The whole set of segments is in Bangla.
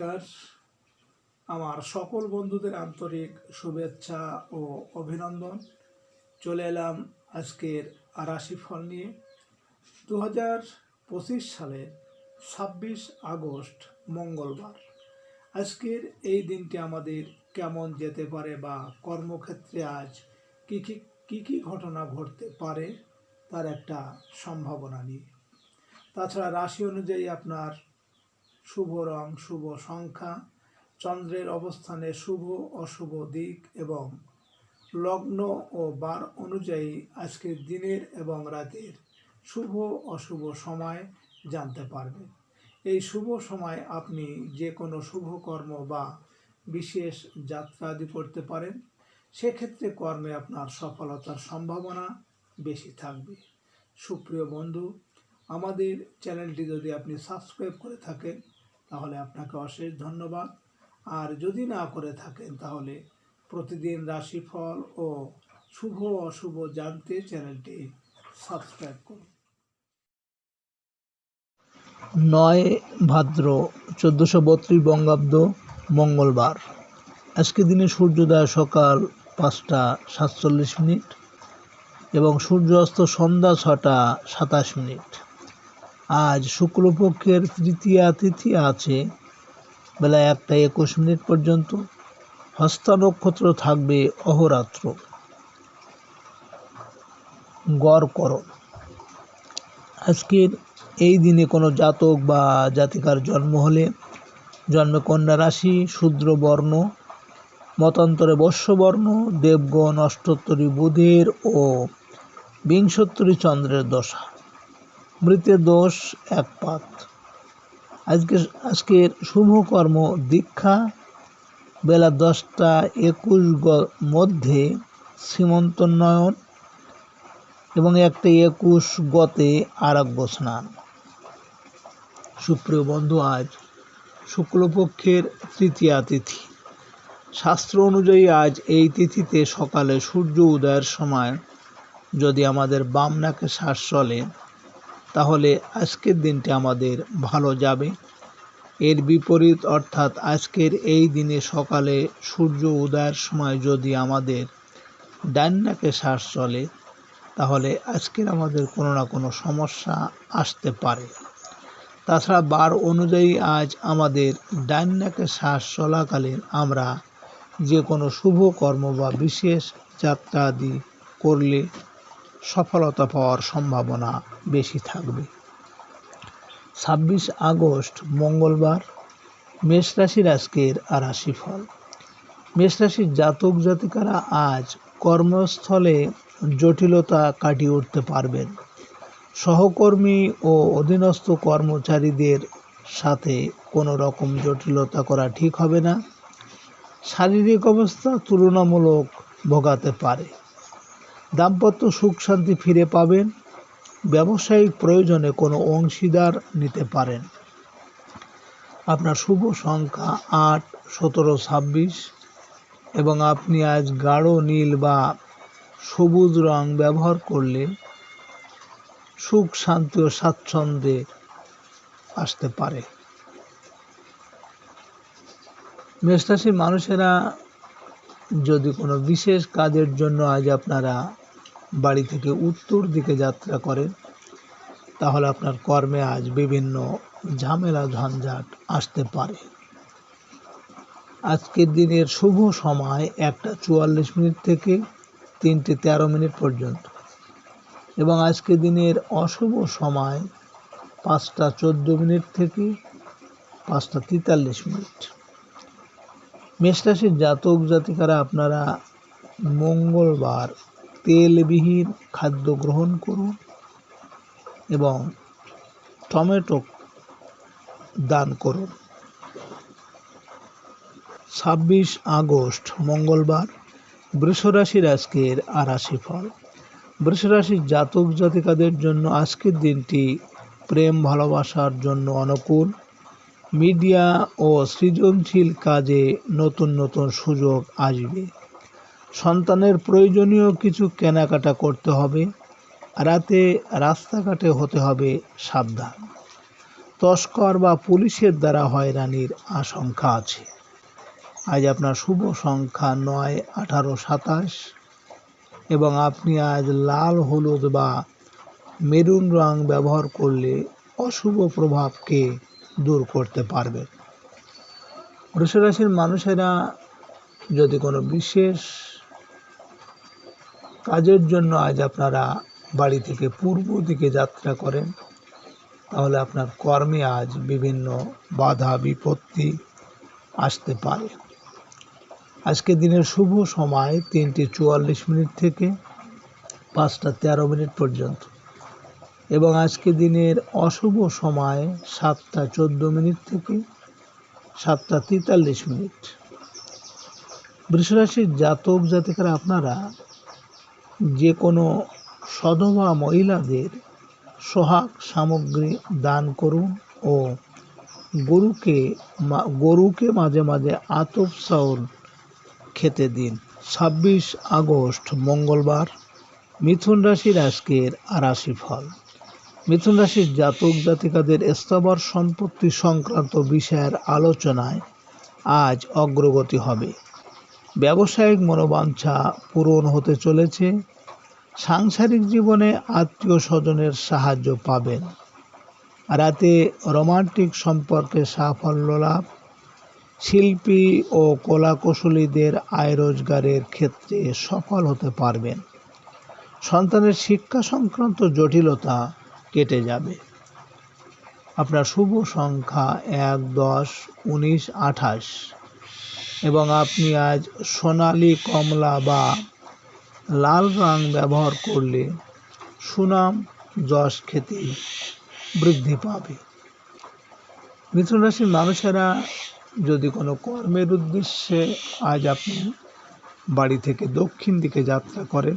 নমস্কার। আমার সকল বন্ধুদের আন্তরিক শুভেচ্ছা ও অভিনন্দন। চলে এলাম আজকের রাশিফল নিয়ে। দু হাজার পঁচিশ সালের ছাব্বিশ আগস্ট মঙ্গলবার। আজকের এই দিনটি আমাদের কেমন যেতে পারে বা কর্মক্ষেত্রে আজ কী কী কী কী ঘটনা ঘটতে পারে, তার একটা সম্ভাবনা নিয়ে। তাছাড়া রাশি অনুযায়ী আপনার শুভ রং, শুভ সংখ্যা, চন্দ্রের অবস্থানে শুভ, অশুভ দিক এবং লগ্ন ও বার অনুযায়ী আজকের দিনের এবং রাতের শুভ, অশুভ সময় জানতে পারবেন এই শুভ সময় আপনি যে কোনো শুভ কর্ম বা বিশেষ যাত্রা আদি করতে পারেন। সেক্ষেত্রে কর্মে আপনার সফলতার সম্ভাবনা বেশি থাকবে। সুপ্রিয় বন্ধু, আমাদের চ্যানেলটি যদি আপনি সাবস্ক্রাইব করে থাকেন তাহলে আপনাকে অশেষ ধন্যবাদ। আর যদি না করে থাকেন তাহলে প্রতিদিন রাশিফল ও শুভ অশুভ জানতে চ্যানেলটি সাবস্ক্রাইব করুন। নয় ভাদ্র চোদ্দোশো বত্রিশ বঙ্গাব্দ মঙ্গলবার। আজকে দিনে সূর্যোদয় সকাল পাঁচটা সাতচল্লিশ মিনিট এবং সূর্যাস্ত সন্ধ্যা ছটা সাতাশ মিনিট। আজ শুক্লপক্ষের তৃতীয়া তিথি আছে, বেলা একটা একুশ মিনিট পর্যন্ত। হস্তা নক্ষত্র থাকবে অহরাত্র। গড় করণ আজকের এই দিনে কোনো জাতক বা জাতিকার জন্ম হলে জন্মে কন্যা রাশি, শূদ্র বর্ণ, মতান্তরে বর্ষবর্ণ, দেবগণ, অষ্টোত্তরী বুধের ও বিংশোত্তরী চন্দ্রের দশা। মৃতের দোষ এক পাত। আজকে, আজকের শুভকর্ম দীক্ষা বেলা দশটা একুশ মধ্যে সীমন্তোন্নয়ন এবং একটা একুশ গতে আরোগ্য স্নান। সুপ্রিয় বন্ধু, আজ শুক্লপক্ষের তৃতীয়া তিথি। শাস্ত্র অনুযায়ী আজ এই তিথিতে সকালে সূর্য উদয়ের সময় যদি আমাদের বাম নাকে শ্বাস চলে তাহলে আজকের দিনটি আমাদের ভালো যাবে। এর বিপরীত অর্থাৎ আজকের এই দিনে সকালে সূর্য উদয়ের সময় যদি আমাদের ডান নাকে শ্বাস চলে, তাহলে আজকের আমাদের কোনো না কোনো সমস্যা আসতে পারে। তাছাড়া বার অনুযায়ী আজ আমাদের ডান নাকে শ্বাস চলাকালীন আমরা যে কোনো শুভ কর্ম বা বিশেষ যাত্রা আদি করলে সফলতা পাওয়ার সম্ভাবনা বেশি থাকবে। ছাব্বিশ আগস্ট, মঙ্গলবার, মেষ রাশির আজকের রাশিফল। মেষ রাশির জাতক জাতিকারা আজ কর্মস্থলে জটিলতা কাটিয়ে উঠতে পারবেন। সহকর্মী ও অধীনস্থ কর্মচারীদের সাথে কোনো রকম জটিলতা করা ঠিক হবে না। শারীরিক অবস্থা তুলনামূলক ভোগাতে পারে। দাম্পত্য সুখ শান্তি ফিরে পাবেন। ব্যবসায়িক প্রয়োজনে কোনো অংশীদার নিতে পারেন। আপনার শুভ সংখ্যা আট, সতেরো, ছাব্বিশ এবং আপনি আজ গাঢ় নীল বা সবুজ রং ব্যবহার করলে সুখ, শান্তি ও স্বাচ্ছন্দ্যে আসতে পারে। মেষরাশির মানুষেরা যদি কোনো বিশেষ কাজের জন্য আজ আপনারা বাড়ি থেকে উত্তর দিকে যাত্রা করেন, তাহলে আপনার কর্মে আজ বিভিন্ন ঝামেলা ঝঞ্ঝাট আসতে পারে। আজকের দিনের শুভ সময় একটা চুয়াল্লিশ মিনিট থেকে তিনটে তেরো মিনিট পর্যন্ত। এবং আজকের দিনের অশুভ সময় পাঁচটা চোদ্দ মিনিট থেকে পাঁচটা তেতাল্লিশ মিনিট। মেষরাশির জাতক জাতিকারা আপনারা মঙ্গলবার তেলবিহীন খাদ্য গ্রহণ করুন এবং টমেটো দান করুন। ছাব্বিশ আগস্ট, মঙ্গলবার, বৃষরাশির আজকের আরাশি ফল। বৃষরাশির জাতক জাতিকাদের জন্য আজকের দিনটি প্রেম ভালোবাসার জন্য অনুকূল। মিডিয়া ও সৃজনশীল কাজে নতুন নতুন সুযোগ আসবে। সন্তানের প্রয়োজনীয় কিছু কেনাকাটা করতে হবে, রাতে রাস্তাঘাটে হতে হবে সাবধান। তস্কর বা পুলিশের দ্বারা হয়রানির আশঙ্কা আছে। আজ আপনার শুভ সংখ্যা নয়, আঠারো, সাতাশ। এবং আপনি আজ লাল, হলুদ বা মেরুন রং ব্যবহার করলে অশুভ প্রভাবকে দূর করতে পারবে বৃষরাশির মানুষেরা যদি কোনো বিশেষ কাজের জন্য আজ আপনারা বাড়ি থেকে পূর্ব দিকে যাত্রা করেন। তাহলে আপনার কর্মে আজ বিভিন্ন বাধা, বিপত্তি আসতে পারে। আজকে দিনের শুভ সময় তিনটে চুয়াল্লিশ মিনিট থেকে পাঁচটা তেরো মিনিট পর্যন্ত। এবং আজকে দিনের অশুভ সময় সাতটা চোদ্দ মিনিট থেকে সাতটা তেতাল্লিশ মিনিট। বৃষরাশির জাতক জাতিকারা আপনারা যে কোনো সধবা মহিলাদের সোহাগ সামগ্রী দান করুন ও গরুকে গরুকে মাঝে মাঝে আতপ চাউল খেতে দিন। ছাব্বিশ আগস্ট, মঙ্গলবার, মিথুন রাশির আজকের রাশি ফল মিথুন রাশির জাতক জাতিকাদের স্থাবর সম্পত্তি সংক্রান্ত বিষয়ের আলোচনায় আজ অগ্রগতি হবে। ব্যবসায়িক মনোবাঞ্ছা পূরণ হতে চলেছে। সাংসারিক জীবনে আত্মীয় স্বজনের সাহায্য পাবেন। রাতে রোমান্টিক সম্পর্কে সাফল্য লাভ। শিল্পী ও কলাকুশলীদের আয় রোজগারের ক্ষেত্রে সফল হতে পারবেন। সন্তানের শিক্ষা সংক্রান্ত জটিলতা কেটে যাবে। আপনার শুভ সংখ্যা এক দশ উনিশ আঠাশ। এবং আপনি আজ সোনালি কমলা বা লাল রং ব্যবহার করলে সুনাম, যশ, খ্যাতি বৃদ্ধি পাবে। মিথুন রাশির মানুষেরা যদি কোনো কর্মের উদ্দেশ্যে আজ আপনি বাড়ি থেকে দক্ষিণ দিকে যাত্রা করেন,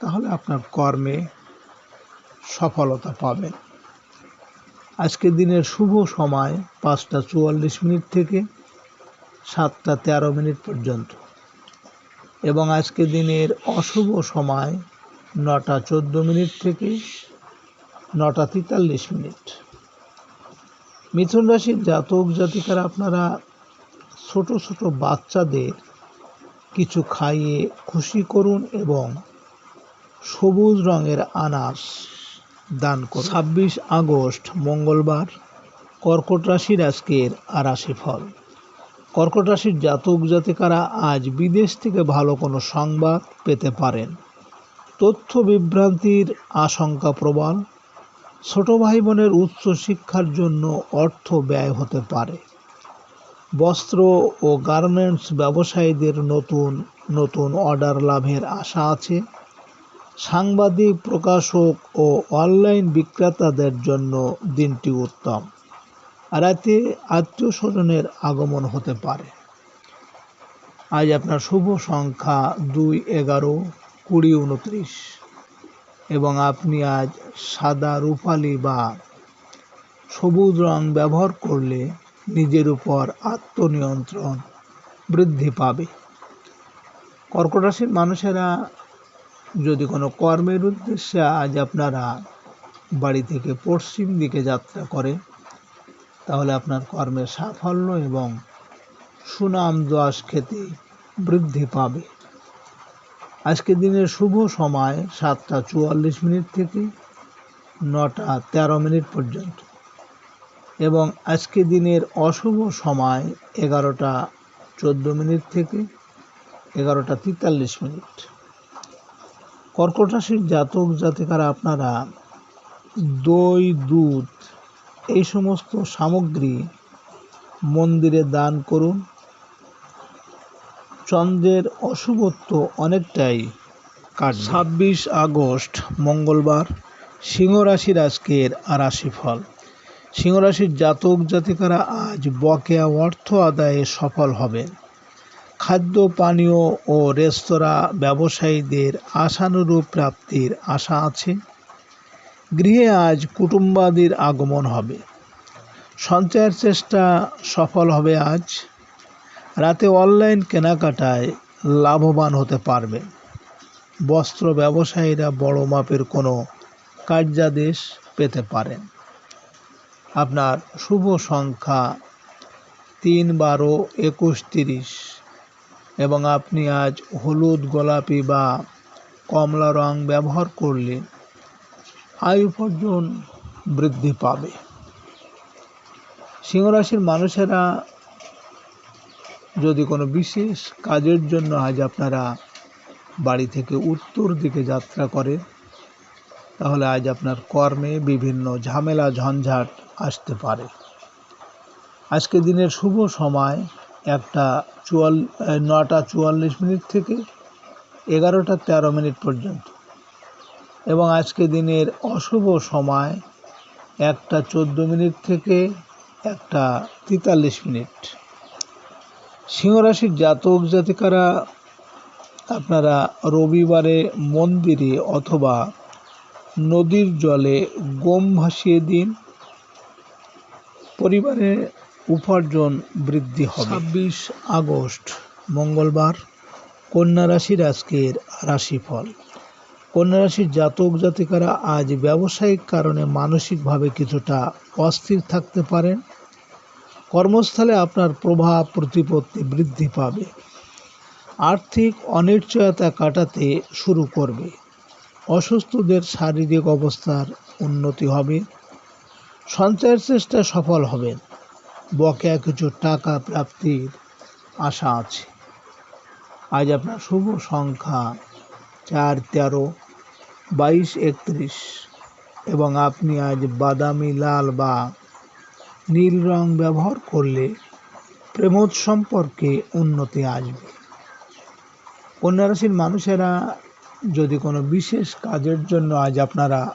তাহলে আপনার কর্মে সফলতা পাবেন। আজকে দিনের শুভ সময় পাঁচটা চুয়াল্লিশ মিনিট থেকে সাতটা তেরো মিনিট পর্যন্ত। এবং আজকে দিনের অশুভ সময় নটা চোদ্দ মিনিট থেকে নটা তেতাল্লিশ মিনিট। মিথুন রাশির জাতক জাতিকারা, আপনারা ছোট ছোট বাচ্চাদের কিছু খাইয়ে খুশি করুন এবং সবুজ রঙের আনাস দান করুন। ছাব্বিশ আগস্ট মঙ্গলবার, কর্কট রাশির আজকের রাশি ফল। কর্কট রাশির জাতক জাতিকারা আজ বিদেশ থেকে ভালো কোনো সংবাদ পেতে পারেন। তথ্য বিভ্রান্তির আশঙ্কা প্রবল ছোট ভাই বোনের উচ্চ শিক্ষার জন্য অর্থ ব্যয় হতে পারে। বস্ত্র ও গার্মেন্টস ব্যবসায়ীদের নতুন নতুন অর্ডার লাভের আশা আছে। সাংবাদিক, প্রকাশক ও অনলাইন বিক্রেতাদের জন্য দিনটি উত্তম। রাতে আত্মীয় স্বজনের আগমন হতে পারে। আজ আপনার শুভ সংখ্যা দুই এগারো কুড়ি উনত্রিশ। এবং আপনি আজ সাদা রূপালি বা সবুজ রং ব্যবহার করলে নিজের উপর আত্মনিয়ন্ত্রণ বৃদ্ধি পাবে। কর্কট রাশির মানুষেরা যদি কোনো কর্মের উদ্দেশ্যে আজ আপনারা বাড়ি থেকে পশ্চিম দিকে যাত্রা করে তাহলে আপনার কর্মের সাফল্য এবং সুনাম যশ খেতে বৃদ্ধি পাবে। আজকে দিনের শুভ সময় সাতটা চুয়াল্লিশ মিনিট থেকে নটা তেরো মিনিট পর্যন্ত এবং আজকে দিনের অশুভ সময় এগারোটা চোদ্দ মিনিট থেকে এগারোটা তেতাল্লিশ মিনিট। কর্কট জাতক জাতিকারা আপনারা দই, দুধ এই সমস্ত সামগ্রী মন্দিরে দান করুন। চন্দ্রের অশুভত্ব অনেকটাই কাট ছাব্বিশ আগস্ট, মঙ্গলবার সিংহ রাশির আজকের রাশিফল। সিংহ রাশির জাতক জাতিকারা আজ বকেয়া অর্থ আদায়ে সফল হবেন। খাদ্য, পানীয় ও রেস্তোরাঁ ব্যবসায়ীদের আশানুরূপ প্রাপ্তির আশা আছে। গৃহে আজ কুটুম্বাদির আগমন হবে। সঞ্চয়ের চেষ্টা সফল হবে আজ। রাতে অনলাইন কেনাকাটায় লাভবান হতে পারবে। বস্ত্র ব্যবসায়ীরা বড় মাপের কোনো কার্যাদেশ পেতে পারেন। আপনার শুভ সংখ্যা তিন বারো একুশ তিরিশ এবং আপনি আজ হলুদ, গোলাপি বা কমলা রং ব্যবহার করলে আয়ু উপার্জন বৃদ্ধি পাবে। সিংহরাশির মানুষেরা যদি কোনো বিশেষ কাজের জন্য আজ আপনারা বাড়ি থেকে উত্তর দিকে যাত্রা করে তাহলে আজ আপনার কর্মে বিভিন্ন ঝামেলা, ঝঞ্ঝাট আসতে পারে। আজকে দিনের শুভ সময় একটা চুয়াল, নটা চুয়াল্লিশ মিনিট থেকে এগারোটা তেরো মিনিট পর্যন্ত। এবং আজকে দিনের অশুভ সময় একটা চোদ্দ মিনিট থেকে একটা তেতাল্লিশ মিনিট। সিংহরাশির জাতক জাতিকারা, আপনারা রবিবারে মন্দিরে অথবা নদীর জলে গম ভাসিয়ে দিন। পরিবারে উপার্জন বৃদ্ধি হবে। ছাব্বিশ আগস্ট মঙ্গলবার, কন্যা রাশির আজকের রাশিফল। কন্যা রাশির জাতক জাতিকারা আজ ব্যবসায়িক কারণে মানসিকভাবে কিছুটা অস্থির থাকতে পারেন। কর্মস্থলে আপনার প্রভাব প্রতিপত্তি বৃদ্ধি পাবে। আর্থিক অনিশ্চয়তা কাটাতে শুরু করবে। অসুস্থদের শারীরিক অবস্থার উন্নতি হবে। সঞ্চয়ের চেষ্টা সফল হবেন। বকেয়া কিছু টাকা প্রাপ্তির আশা আছে। আজ আপনার শুভ সংখ্যা চার তেরো, বাইশ একত্রিশ এবং আপনি আজ বাদামি, লাল বা নীল রং ব্যবহার করলে প্রেমোদ সম্পর্কে উন্নতি আসবে। কন্যা রাশির মানুষেরা যদি কোনো বিশেষ কাজের জন্য আজ আপনারা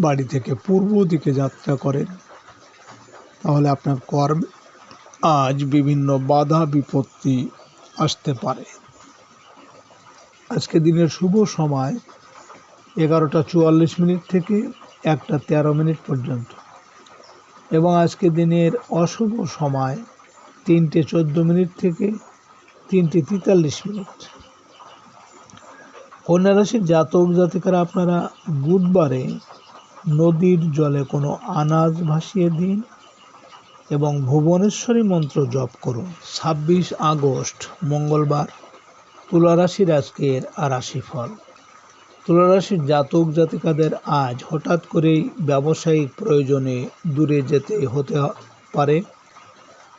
বাড়ি থেকে পূর্ব দিকে যাত্রা করেন, তাহলে আপনার কর্ম আজ বিভিন্ন বাধা বিপত্তি আসতে পারে। আজকে দিনের শুভ সময় এগারোটা চুয়াল্লিশ মিনিট থেকে একটা তেরো মিনিট পর্যন্ত। এবং আজকে দিনের অশুভ সময় তিনটে চোদ্দ মিনিট থেকে তিনটে তেতাল্লিশ মিনিট। কন্যা রাশির জাতক জাতিকারা, আপনারা বুধবারে নদীর জলে কোনো আনাজ ভাসিয়ে দিন এবং ভুবনেশ্বরী মন্ত্র জপ করুন। ছাব্বিশ আগস্ট, মঙ্গলবার। তুলা রাশির আজকের রাশিফল। তুলা রাশির জাতক জাতিকাদের আজ হঠাৎ করেই ব্যবসায়িক প্রয়োজনে দূরে যেতে হতে পারে।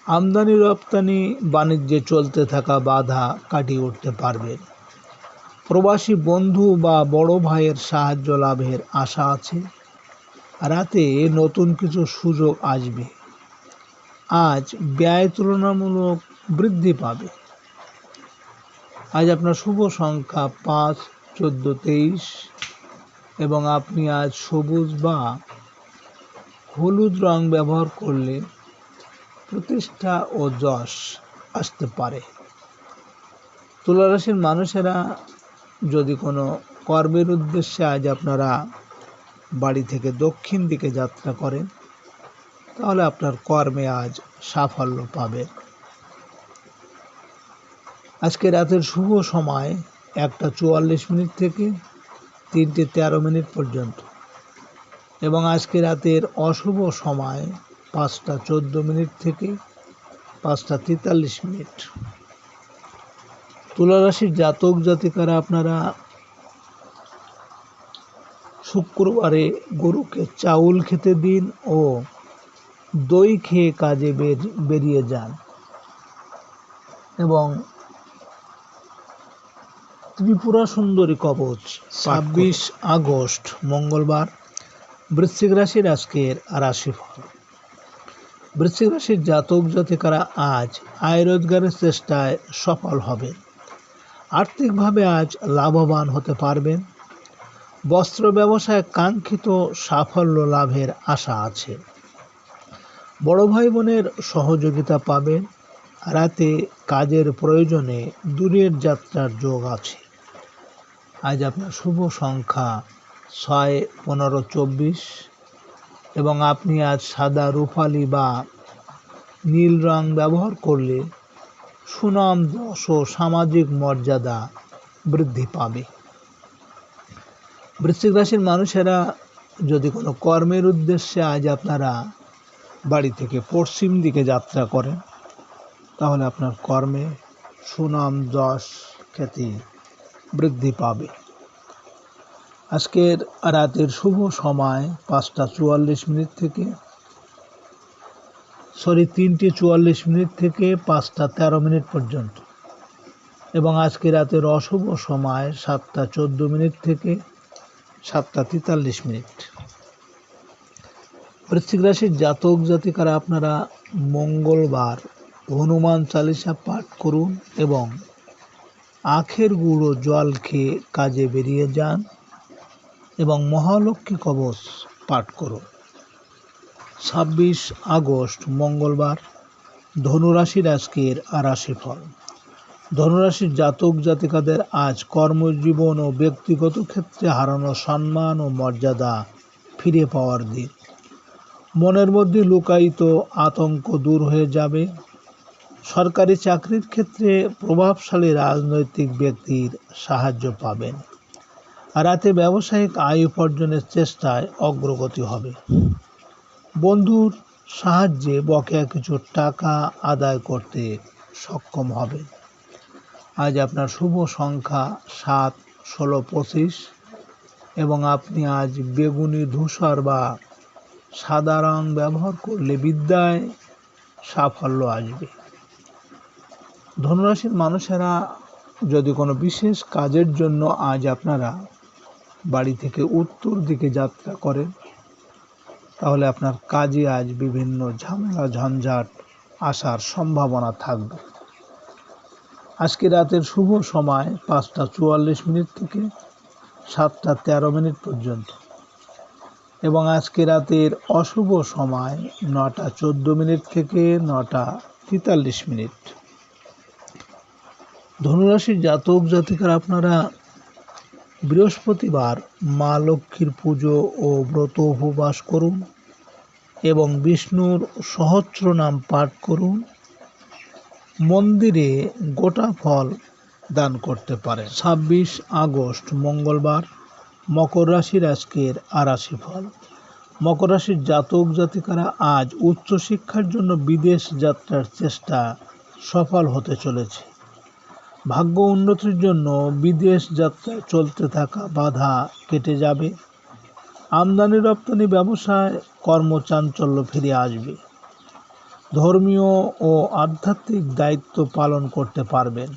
আমদানি রপ্তানি বাণিজ্যে চলতে থাকা বাধা কাটিয়ে উঠতে পারবেন প্রবাসী বন্ধু বা বড় ভাইয়ের সাহায্য লাভের আশা আছে। রাতে নতুন কিছু সুযোগ আসবে। আজ ব্যয় তুলনামূলক বৃদ্ধি পাবে। আজ আপনার শুভ সংখ্যা পাঁচ, চোদ্দ, তেইশ এবং আপনি আজ সবুজ বা হলুদ রং ব্যবহার করলে প্রতিষ্ঠা ও যশ আসতে পারে। তুলারাশির মানুষেরা যদি কোনো কর্মের উদ্দেশ্যে আজ আপনারা বাড়ি থেকে দক্ষিণ দিকে যাত্রা করেন, তাহলে আপনার কর্মে আজ সাফল্য পাবে আজকে রাতের শুভ সময় একটা চুয়াল্লিশ মিনিট থেকে তিনটে তেরো মিনিট পর্যন্ত। এবং আজকে রাতের অশুভ সময় পাঁচটা চোদ্দ মিনিট থেকে পাঁচটা তেতাল্লিশ মিনিট। তুলারাশির জাতক জাতিকারা আপনারা শুক্রবারে গরুকে চাউল খেতে দিন ও দই খেয়ে কাজে বের, বেরিয়ে যান। এবং ত্রিপুরা সুন্দরী কবচ, ছাব্বিশ আগস্ট, মঙ্গলবার। বৃশ্চিক রাশির আজকের রাশিফল। বৃশ্চিক রাশির জাতক জাতিকারা আজ আয় রোজগারের চেষ্টায় সফল হবে আর্থিকভাবে আজ লাভবান হতে পারবেন। বস্ত্র ব্যবসায় কাঙ্ক্ষিত সাফল্য লাভের আশা আছে। বড় ভাই বোনের সহযোগিতা পাবেন। রাতে কাজের প্রয়োজনে দূরের যাত্রার যোগ আছে। আজ আপনার শুভ সংখ্যা ছয়, পনেরো, চব্বিশ। এবং আপনি আজ সাদা রূপালি বা নীল রং ব্যবহার করলে সুনাম, যশ ও সামাজিক মর্যাদা বৃদ্ধি পাবে। বৃশ্চিক রাশির মানুষেরা যদি কোনো কর্মের উদ্দেশ্যে আজ আপনারা বাড়ি থেকে পশ্চিম দিকে যাত্রা করেন, তাহলে আপনার কর্মে সুনাম, যশ, খ্যাতি বৃদ্ধি পাবে। আজকের রাতের শুভ সময় পাঁচটা চুয়াল্লিশ মিনিট থেকে, সরি, তিনটে চুয়াল্লিশ মিনিট থেকে পাঁচটা তেরো মিনিট পর্যন্ত। এবং আজকে রাতের অশুভ সময় সাতটা চোদ্দ মিনিট থেকে সাতটা তেতাল্লিশ মিনিট। বৃশ্চিক রাশির জাতক জাতিকারা, আপনারা মঙ্গলবার হনুমান চালিসা পাঠ করুন এবং আখের গুঁড়ো জল খেয়ে কাজে বেরিয়ে যান এবং মহালক্ষ্মী কবচ পাঠ করুন। ছাব্বিশ আগস্ট, মঙ্গলবার ধনুরাশির আজকের আরাশি ফল। ধনুরাশির জাতক জাতিকাদের আজ কর্মজীবন ও ব্যক্তিগত ক্ষেত্রে হারানো সম্মান ও মর্যাদা ফিরে পাওয়ার দিন। মনের মধ্যে লুকায়িত আতঙ্ক দূর হয়ে যাবে। সরকারি চাকরির ক্ষেত্রে প্রভাবশালী রাজনৈতিক ব্যক্তির সাহায্য পাবেন। রাতে ব্যবসায়িক আয় উপার্জনের চেষ্টায় অগ্রগতি হবে। বন্ধুর সাহায্যে বকেয়া কিছু টাকা আদায় করতে সক্ষম হবে আজ আপনার শুভ সংখ্যা সাত, ষোলো, পঁচিশ এবং আপনি আজ বেগুনি, ধূসর বা সাদা রং ব্যবহার করলে বিদ্যায় সাফল্য আসবে। ধনুরাশির মানুষেরা যদি কোনো বিশেষ কাজের জন্য আজ আপনারা বাড়ি থেকে উত্তর দিকে যাত্রা করেন, তাহলে আপনার কাজে আজ বিভিন্ন ঝামেলা, ঝঞ্ঝাট আসার সম্ভাবনা থাকবে। আজকে রাতের শুভ সময় পাঁচটা চুয়াল্লিশ মিনিট থেকে সাতটা তেরো মিনিট পর্যন্ত এবং আজকে রাতের অশুভ সময় নটা চোদ্দ মিনিট থেকে নটা তেতাল্লিশ মিনিট। ধনুরাশির জাতক, জাতিকার আপনারা বৃহস্পতিবার মা লক্ষ্মীর পুজো ও ব্রত উপবাস করুন এবং বিষ্ণুর সহস্র নাম পাঠ করুন। মন্দিরে গোটা ফল দান করতে পারে ছাব্বিশ আগস্ট, মঙ্গলবার, মকর রাশির আজকের আরাশি ফল। মকর রাশির জাতক, জাতিকারা আজ উচ্চশিক্ষার জন্য বিদেশ যাত্রার চেষ্টা সফল হতে চলেছে। ভাগ্য উন্নতির জন্য বিদেশ যাত্রায় চলতে থাকা বাধা কেটে যাবে। আমদানি রপ্তানি ব্যবসায় কর্মচাঞ্চল্য ফিরে আসবে। ধর্মীয় ও আধ্যাত্মিক দায়িত্ব পালন করতে পারবেন।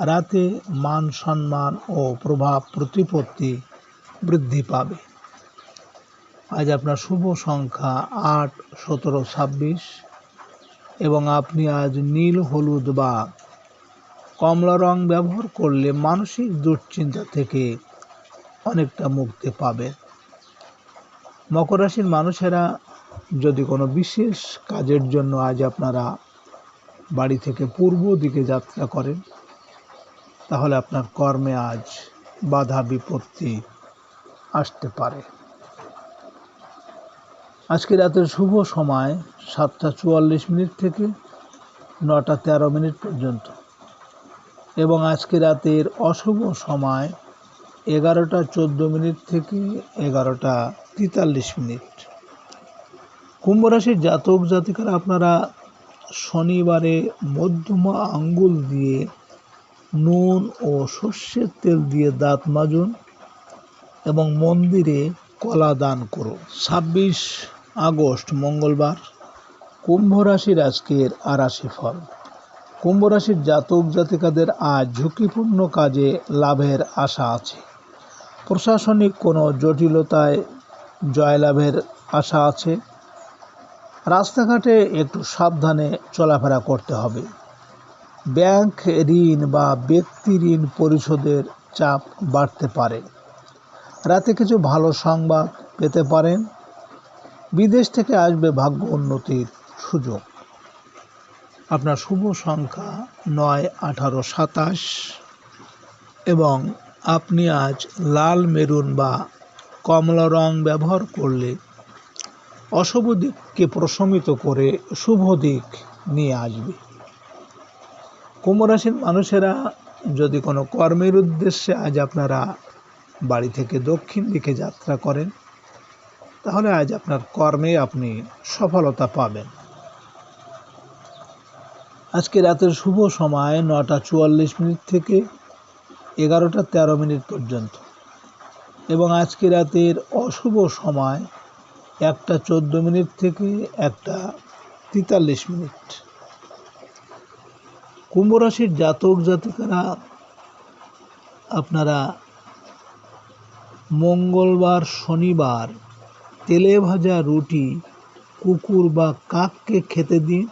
রাতে মান সম্মান ও প্রভাব প্রতিপত্তি বৃদ্ধি পাবে। আজ আপনার শুভ সংখ্যা আট, সতেরো, ছাব্বিশ এবং আপনি আজ নীল, হলুদ বা কমলা রং ব্যবহার করলে মানসিক দুশ্চিন্তা থেকে অনেকটা মুক্তি পাবে। মকর রাশির মানুষেরা যদি কোনো বিশেষ কাজের জন্য আজ আপনারা বাড়ি থেকে পূর্ব দিকে যাত্রা করেন, তাহলে আপনার কর্মে আজ বাধা বিপত্তি আসতে পারে। আজকে রাতের শুভ সময় সাতটা চুয়াল্লিশ মিনিট থেকে নটা তেরো মিনিট পর্যন্ত। এবং আজকে রাতের অশুভ সময় এগারোটা চোদ্দ মিনিট থেকে এগারোটা তেতাল্লিশ মিনিট। কুম্ভ রাশির জাতক জাতিকারা, আপনারা শনিবারে মধ্যমা আঙ্গুল দিয়ে নুন ও সর্ষের তেল দিয়ে দাঁত মাজুন এবং মন্দিরে কলা দান করুন। ছাব্বিশ আগস্ট মঙ্গলবার, কুম্ভ রাশির আজকের আরাশি ফল। কুম্ভ রাশির জাতক জাতিকাদের আজ ঝুঁকিপূর্ণ কাজে লাভের আশা আছে। প্রশাসনিক কোনো জটিলতায় জয়লাভের আশা আছে। রাস্তাঘাটে একটু সাবধানে চলাফেরা করতে হবে। ব্যাংক ঋণ বা ব্যক্তি ঋণ পরিশোধের চাপ বাড়তে পারে। রাতে কিছু ভালো সংবাদ পেতে পারেন। বিদেশ থেকে আসবে ভাগ্য উন্নতির সুযোগ। আপনার শুভ সংখ্যা নয়, আঠারো, সাতাশ। এবং আপনি আজ লাল মেরুন বা কমলা রং ব্যবহার করলে অশুভ দিককে প্রশমিত করে শুভ দিক নিয়ে আসবে। কুম্ভ রাশির মানুষেরা যদি কোনো কর্মের উদ্দেশ্যে আজ আপনারা বাড়ি থেকে দক্ষিণ দিকে যাত্রা করেন, তাহলে আজ আপনার কর্মে আপনি সফলতা পাবেন। আজকে রাতের শুভ সময় নটা চুয়াল্লিশ মিনিট থেকে এগারোটা তেরো মিনিট পর্যন্ত। এবং আজকে রাতের অশুভ সময় একটা চোদ্দ মিনিট থেকে একটা তেতাল্লিশ মিনিট। কুম্ভ রাশির জাতক জাতিকারা, আপনারা মঙ্গলবার, শনিবার তেলে ভাজা রুটি, কুকুর বা কাককে খেতে দিন।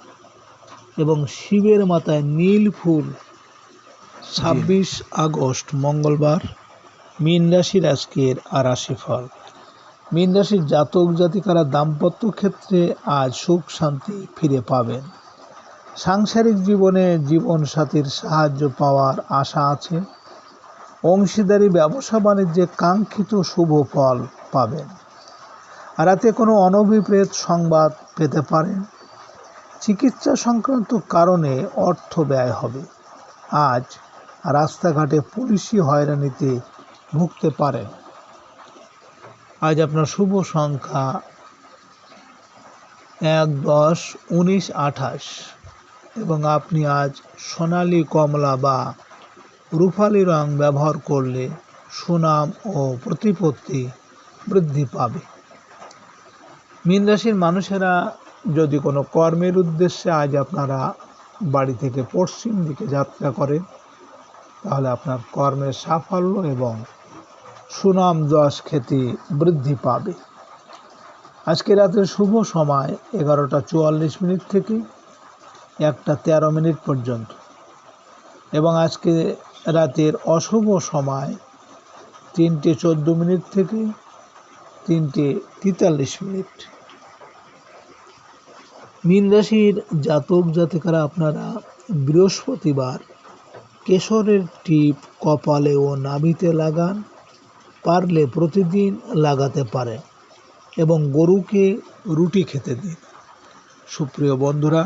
এবং শিবের মাথায় নীল ফুল। ছাব্বিশ আগস্ট, মঙ্গলবার, মীন রাশির আজকের আরাশি ফল মীন রাশির জাতক জাতিকারা দাম্পত্য ক্ষেত্রে আজ সুখ শান্তি ফিরে পাবেন। সাংসারিক জীবনে জীবনসাথীর সাহায্য পাওয়ার আশা আছে। অংশীদারি, ব্যবসা, বাণিজ্যে কাঙ্ক্ষিত শুভ ফল পাবেন। রাতে কোনো অনভিপ্রেত সংবাদ পেতে পারেন। চিকিৎসা সংক্রান্ত কারণে অর্থ ব্যয় হবে। আজ রাস্তাঘাটে পুলিশি হয়রানিতে ভুগতে পারেন আজ আপনার শুভ সংখ্যা এক দশ উনিশ আঠাশ এবং আপনি আজ সোনালী কমলা বা রূপালি রং ব্যবহার করলে সুনাম ও প্রতিপত্তি বৃদ্ধি পাবে। মীন রাশির মানুষেরা যদি কোনো কর্মের উদ্দেশ্যে আজ আপনারা বাড়ি থেকে পশ্চিম দিকে যাত্রা করেন, তাহলে আপনার কর্মের সাফল্য এবং সুনাম যশ খ্যাতি বৃদ্ধি পাবে। আজকে রাতের শুভ সময় এগারোটা চুয়াল্লিশ মিনিট থেকে একটা তেরো মিনিট পর্যন্ত। এবং আজকে রাতের অশুভ সময় তিনটে চোদ্দ মিনিট থেকে তিনটে তেতাল্লিশ মিনিট। মীন রাশির জাতক জাতিকারা আপনারা বৃহস্পতিবার কেশরের টিপ কপালে ও নাভিতে লাগান, পারলে প্রতিদিন লাগাতে পারেন এবং গরুকে রুটি খেতে দিন। সুপ্রিয় বন্ধুরা